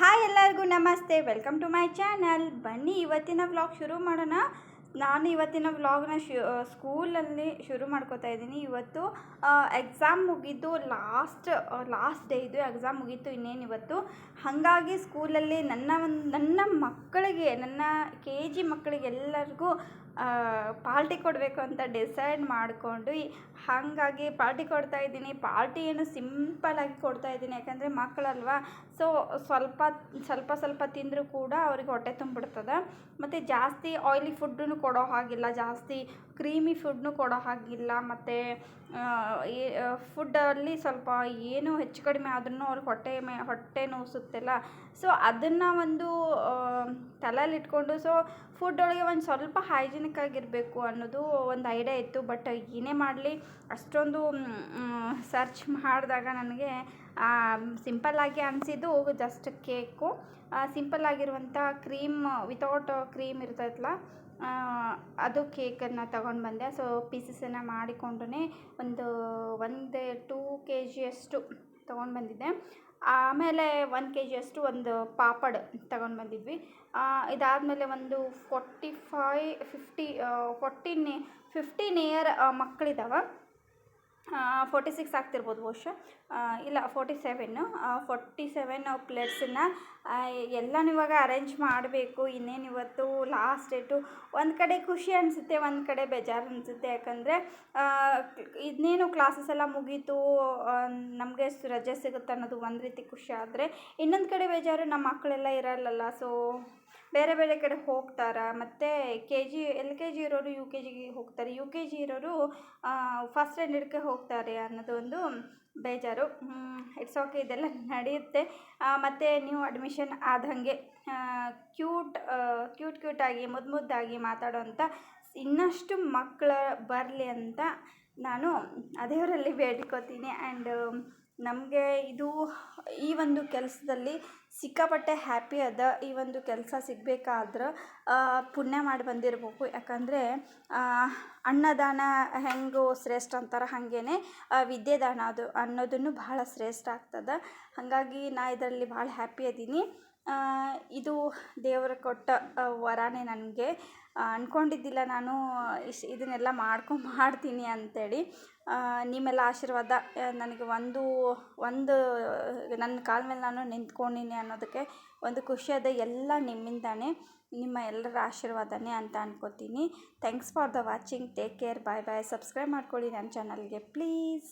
Hi ಎಲ್ಲರಿಗೂ ನಮಸ್ತೆ welcome to my channel ಬನ್ನಿ, ಇವತ್ತಿನ ವ್ಲಾಗ್ ಶುರು ಮಾಡೋಣ. ನಾನು ಇವತ್ತಿನ ವ್ಲಾಗ್ನ ಶು ಸ್ಕೂಲಲ್ಲಿ ಶುರು ಮಾಡ್ಕೋತಾ ಇದ್ದೀನಿ. ಇವತ್ತು ಎಕ್ಸಾಮ್ ಮುಗಿದು ಲಾಸ್ಟ್ ಲಾಸ್ಟ್ ಡೇ ಇದು. ಎಕ್ಸಾಮ್ ಮುಗೀತು, ಇನ್ನೇನು ಇವತ್ತು? ಹಾಗಾಗಿ ಸ್ಕೂಲಲ್ಲಿ ನನ್ನ ಒಂದು ನನ್ನ ಮಕ್ಕಳಿಗೆ, ನನ್ನ ಕೆ ಜಿ ಮಕ್ಕಳಿಗೆ ಪಾರ್ಟಿ ಕೊಡಬೇಕು ಅಂತ ಡಿಸೈಡ್ ಮಾಡಿಕೊಂಡು ಹಾಗಾಗಿ ಪಾರ್ಟಿ ಕೊಡ್ತಾ ಇದ್ದೀನಿ. ಪಾರ್ಟಿ ಏನು ಸಿಂಪಲಾಗಿ ಕೊಡ್ತಾ ಇದ್ದೀನಿ. ಯಾಕಂದರೆ ಮಕ್ಕಳಲ್ವ? ಸೊ, ಸ್ವಲ್ಪ ಸ್ವಲ್ಪ ಸ್ವಲ್ಪ ತಿಂದರೂ ಕೂಡ ಅವ್ರಿಗೆ ಹೊಟ್ಟೆ ತುಂಬಿಡ್ತದೆ. ಮತ್ತು ಜಾಸ್ತಿ ಆಯ್ಲಿ ಫುಡ್ಡೂ ಕೊಡೋ ಹಾಗಿಲ್ಲ. ಜಾಸ್ತಿ ಕ್ರೀಮಿ ಫುಡ್ನು ಕೊಡೋ ಹಾಗಿಲ್ಲ. ಮತ್ತು ಫುಡ್ಡಲ್ಲಿ ಸ್ವಲ್ಪ ಏನು ಹೆಚ್ಚು ಕಡಿಮೆ ಆದ್ರೂ ಅವ್ರಿಗೆ ಹೊಟ್ಟೆ ಮೇ, ಹೊಟ್ಟೆ ನೋಸುತ್ತಲ್ಲ. ಸೊ, ಅದನ್ನು ಒಂದು ತಲೆಯಲ್ಲಿಟ್ಕೊಂಡು ಸೊ ಫುಡ್ ಒಳಗೆ ಒಂದು ಸ್ವಲ್ಪ ಹೈಜಿನಿಕ್ ಆಗಿರಬೇಕು ಅನ್ನೋದು ಒಂದು ಐಡಿಯಾ ಇತ್ತು. ಬಟ್ ಏನೇ ಮಾಡಲಿ, ಅಷ್ಟೊಂದು ಸರ್ಚ್ ಮಾಡಿದಾಗ ನನಗೆ ಸಿಂಪಲ್ಲಾಗಿ ಅನಿಸಿದ್ದು ಜಸ್ಟ್ ಕೇಕು ಸಿಂಪಲ್ಲಾಗಿರುವಂಥ ಕ್ರೀಮ್ ವಿತೌಟ್ ಕ್ರೀಮ್ ಇರ್ತೈತಲ್ಲ ಅದು ಕೇಕನ್ನು ತಗೊಂಡು ಬಂದೆ. ಸೊ ಪೀಸಸನ್ನು ಮಾಡಿಕೊಂಡು ಒಂದು ಒಂದು ಟೂ ಕೆ ಜಿಯಷ್ಟು ತೊಗೊಂಡು ಬಂದಿದ್ದೆ. ಆಮೇಲೆ ಒನ್ ಕೆ ಜಿಯಷ್ಟು ಒಂದು ಪಾಪಡ್ ತಗೊಂಡು ಬಂದಿದ್ವಿ. ಇದಾದಮೇಲೆ ಒಂದು forty five fifty fourteen fifty year ಮಕ್ಕಳಿದ್ದಾವೆ forty six ಆಗ್ತಿರ್ಬೋದು ಬಹುಶಃ ಇಲ್ಲ ಫೋರ್ಟಿ ಸೆವೆನ್ನು ಫೋರ್ಟಿ ಸೆವೆನ್ ಪ್ಲೇಟ್ಸನ್ನು ಎಲ್ಲನೂ ಇವಾಗ ಅರೇಂಜ್ ಮಾಡಬೇಕು. ಇನ್ನೇನು ಇವತ್ತು ಲಾಸ್ಟ್ ಡೇಟು ಒಂದು ಕಡೆ ಖುಷಿ ಅನಿಸುತ್ತೆ, ಒಂದು ಕಡೆ ಬೇಜಾರು ಅನಿಸುತ್ತೆ. ಯಾಕಂದರೆ ಇನ್ನೇನು ಕ್ಲಾಸಸ್ ಎಲ್ಲ ಮುಗೀತು ನಮಗೆ ರಜೆ ಸಿಗುತ್ತೆ ಅನ್ನೋದು ಒಂದು ರೀತಿ ಖುಷಿ ಆದರೆ, ಇನ್ನೊಂದು ಕಡೆ ಬೇಜಾರು ನಮ್ಮ ಮಕ್ಕಳೆಲ್ಲ ಇರಲ್ಲಲ್ಲ. ಸೊ ಬೇರೆ ಬೇರೆ ಕಡೆ ಹೋಗ್ತಾರೆ? ಮತ್ತು K G L K G ಇರೋರು ಯು ಕೆ ಜಿಗೆ ಹೋಗ್ತಾರೆ. ಯು ಕೆ ಜಿ ಇರೋರು ಫಸ್ಟ್ ಸ್ಟ್ಯಾಂಡರ್ಡ್ಗೆ ಹೋಗ್ತಾರೆ ಅನ್ನೋದೊಂದು ಬೇಜಾರು. ಇಟ್ಸ್ ಓಕೆ ಇದೆಲ್ಲ ನಡೆಯುತ್ತೆ. ಮತ್ತು ನೀವು ಅಡ್ಮಿಷನ್ ಆದಂಗೆ ಕ್ಯೂಟ್ ಕ್ಯೂಟ್ ಕ್ಯೂಟಾಗಿ ಮುದ್ದು ಮುದ್ದಾಗಿ ಮಾತಾಡೋವಂಥ ಇನ್ನಷ್ಟು ಮಕ್ಕಳು ಬರಲಿ ಅಂತ ನಾನು ಆ ದೇವರಲ್ಲಿ ಬೇಡ್ಕೋತೀನಿ. ಆ್ಯಂಡ್ ನಮಗೆ ಇದು ಈ ಒಂದು ಕೆಲಸದಲ್ಲಿ ಸಿಕ್ಕಾಪಟ್ಟೆ ಹ್ಯಾಪಿ ಅದ ಈ ಒಂದು ಕೆಲಸ ಸಿಗಬೇಕಾದ್ರೆ ಪುಣ್ಯ ಮಾಡಿ ಬಂದಿರಬೇಕು. ಯಾಕಂದರೆ ಅನ್ನದಾನ ಹೆಂಗೆ ಶ್ರೇಷ್ಠ ಅಂತಾರೆ ಹಾಗೇನೆ ವಿದ್ಯೆದಾನ ಅದು ಅನ್ನೋದನ್ನು ಬಹಳ ಶ್ರೇಷ್ಠ ಆಗ್ತದೆ. ಹಾಗಾಗಿ ನಾ ಇದರಲ್ಲಿ ಭಾಳ ಹ್ಯಾಪಿ ಅದೀನಿ. ಇದು ದೇವರು ಕೊಟ್ಟ ವರನೇ ನನಗೆ. ಅಂದ್ಕೊಂಡಿದ್ದಿಲ್ಲ ನಾನು ಇಶ್ ಇದನ್ನೆಲ್ಲ ಮಾಡ್ಕೊಂಡು ಮಾಡ್ತೀನಿ ಅಂಥೇಳಿ ನಿಮ್ಮೆಲ್ಲ ಆಶೀರ್ವಾದ ನನಗೆ ಒಂದು ಒಂದು, ನನ್ನ ಕಾಲ ಮೇಲೆ ನಾನು ನಿಂತ್ಕೊಂಡೀನಿ ಅನ್ನೋದಕ್ಕೆ ಒಂದು ಖುಷಿ ಅದ ಎಲ್ಲ ನಿಮ್ಮಿಂದಾನೇ, ನಿಮ್ಮ ಎಲ್ಲರ ಆಶೀರ್ವಾದನೇ ಅಂತ ಅನ್ಕೋತೀನಿ. Thanks for the watching take care bye bye subscribe ಮಾಡ್ಕೊಳ್ಳಿ ನನ್ನ ಚಾನಲ್ಗೆ ಪ್ಲೀಸ್